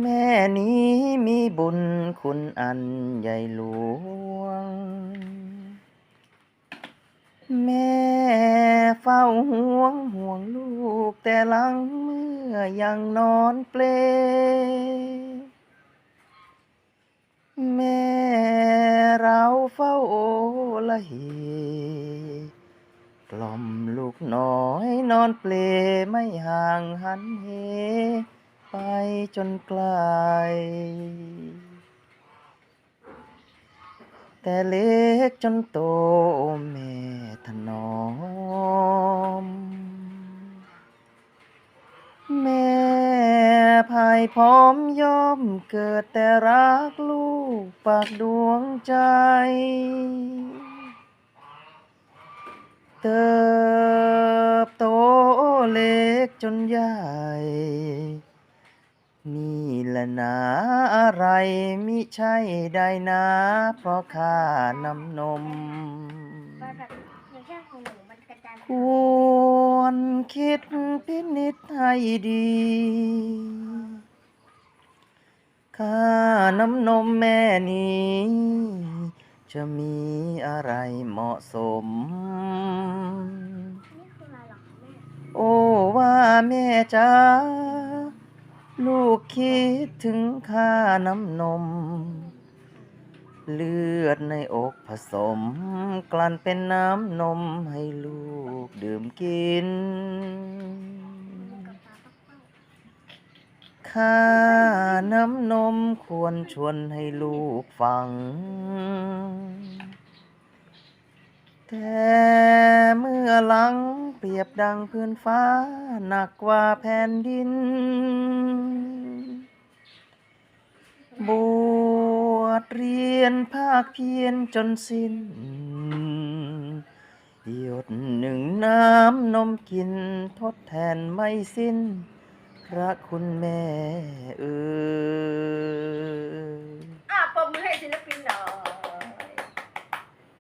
แม่นี้มีบุญคุณอันใหญ่หลวง แม่เฝ้าห่วงห่วงลูกแต่หลังเมื่อยังนอนเปล แม่เราเฝ้าโอละเหกล่อมลูกน้อยนอนเปลไม่ห่างหันเห ไปจนไกล แต่เล็กจนโตแม่ถนอม แม่ภายพร้อมย่อมเกิดแต่รักลูกปากดวงใจ เติบโตเล็กจนใหญ่ นี่แหละนาอะไรมิใช่ได้นาเพราะข้านำนม ว่าแบบในแค่ของหนูมันกระจายควรคิดพินิจให้ดีข้าน้ำนมแม่นี้ จะมีอะไรเหมาะสม นี่คืออะไรหรอคะแม่ โอ้ว่าแม่จ้า ลูกคิดถึงข้าน้ำนม เลือดในอกผสม กลั่นเป็นน้ำนมให้ลูกดื่มกินกับตาน้ำนมควรชวนให้ลูกฟัง แต่เมื่อหลัง รียบดังพื้นฟ้า หนักกว่าแผ่นดิน บวชเรียนภาคเพียนจนสิ้น หยดหนึ่งน้ำนมกินทดแทนไม่สิ้น พระคุณแม่เออ